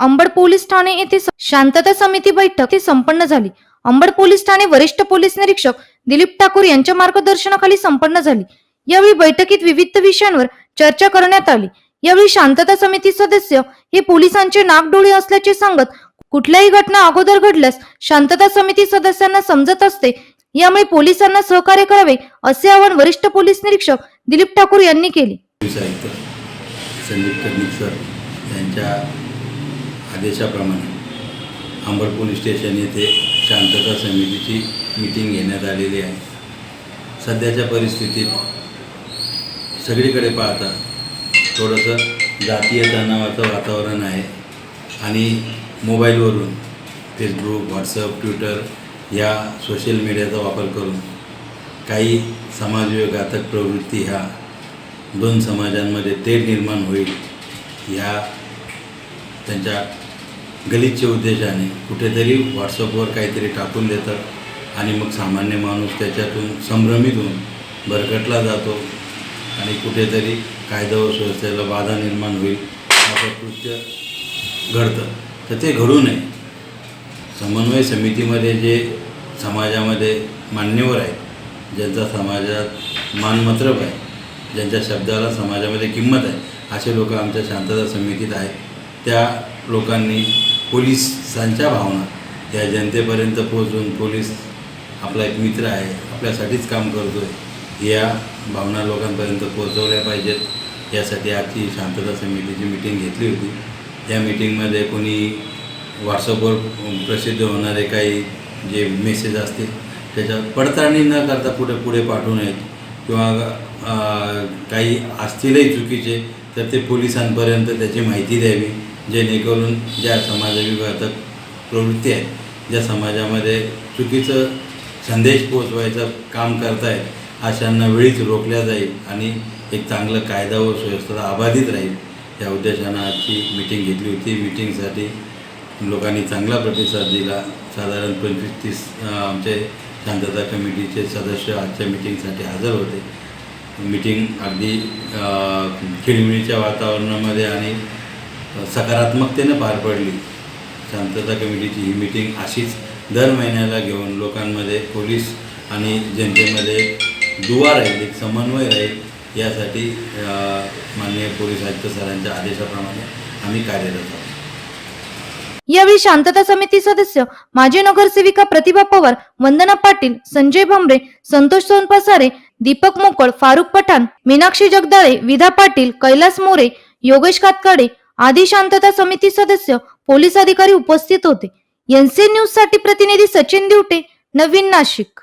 Ambad police Thane येथे शांतता समिती बैठक ही संपन्न झाली. अंबड पोलीस ठाणे वरिष्ठ पोलीस निरीक्षक दिलीप ठाकूर यांच्या मार्गदर्शनाखाली संपन्न झाली. यावेळी बैठकीत विविध विषयांवर चर्चा करण्यात आली. यावेळी शांतता समिती सदस्य हे पोलिसांचे नागडोळे असल्याचे सांगत कुठल्याही घटना अगोदर घडल्यास शांतता समिती सदस्यांना समजत असते. यामुळे पोलिसांना सहकार्य करावे असे आवाहन वरिष्ठ पोलीस निरीक्षक दिलीप ठाकूर यांनी केले. पोलीस आयुक्त संदीप कर्णिक सर यांच्या आदेशाप्रमाणे अंबर पोलीस स्टेशन येथे शांतता समितीची मीटिंग घेण्यात आलेली आहे. सध्याच्या परिस्थितीत सगळीकडे पाहता थोडंसं जातीय तणावाचं वातावरण आहे आणि मोबाईलवरून फेसबुक व्हॉट्सअप ट्विटर या सोशल मीडियाचा वापर करून काही समाजविघातक प्रवृत्ती ह्या दोन समाजांमध्ये तेढ निर्माण होईल ह्या त्यांच्या गलिच्छ उद्देशाने कुठेतरी व्हॉट्सअपवर काहीतरी टाकून देतात आणि मग सामान्य माणूस त्याच्यातून संभ्रमित होऊन भरकटला जातो आणि कुठेतरी कायदा व सुव्यवस्थेला बाधा निर्माण होईल असं कृत्य घडतं. तर ते घडू नये. समन्वय समितीमध्ये जे समाजामध्ये मान्यवर आहेत ज्यांचा समाजात मानमत्रप आहे ज्यांच्या शब्दाला समाजामध्ये किंमत आहे असे लोक आमच्या शांतता समितीत आहेत. त्या लोकांनी पोलिसांच्या भावना या जनतेपर्यंत पोहोचून पोलीस आपला एक मित्र आहे आपल्यासाठीच काम करतो आहे या भावना लोकांपर्यंत पोहोचवल्या पाहिजेत. यासाठी आजची शांतता समितीची मिटिंग घेतली होती. या मिटिंगमध्ये कोणी व्हॉट्सअपवर प्रसिद्ध होणारे काही जे मेसेज असतील त्याच्यावर पडताळणी न करता पुढे पुढे पाठवू नयेत. किंवा काही असतीलही चुकीचे तर ते पोलिसांपर्यंत त्याची माहिती द्यावी जेणेकरून ज्या समाजविघातक प्रवृत्ती आहेत ज्या समाजामध्ये चुकीचं संदेश पोचवायचं काम करतायत अशांना वेळीच रोखल्या जाईल आणि एक चांगलं कायदा व सुव्यवस्था अबाधित राहील या उद्देशानं आजची मिटिंग घेतली होती. मिटिंगसाठी लोकांनी चांगला प्रतिसाद दिला. साधारण पंचवीस तीस आमचे शांतता कमिटीचे सदस्य आजच्या मिटिंगसाठी हजर होते. मिटिंग अगदी खिळमिळीच्या वातावरणामध्ये आणि सकारात्मकतेनं पार पडली. शांतता कमिटीची ही मिटिंग अशीच दर महिन्याला घेऊन लोकांमध्ये पोलीस आणि जनतेमध्ये दुवा राहील एक समन्वय राहील यासाठी माननीय पोलीस आयुक्त सरांच्या आदेशाप्रमाणे आम्ही कार्यरत आहोत. यावेळी शांतता समिती सदस्य माजी नगरसेविका प्रतिभा पवार वंदना पाटील संजय भांबरे संतोष सोनपसारे दीपक मोकळ फारुख पठाण मीनाक्षी जगदाळे विधा पाटील कैलास मोरे योगेश कातकाडे आदी शांतता समिती सदस्य पोलीस अधिकारी उपस्थित होते. एनसी न्यूजसाठी प्रतिनिधी सचिन दिवटे नवीन नाशिक.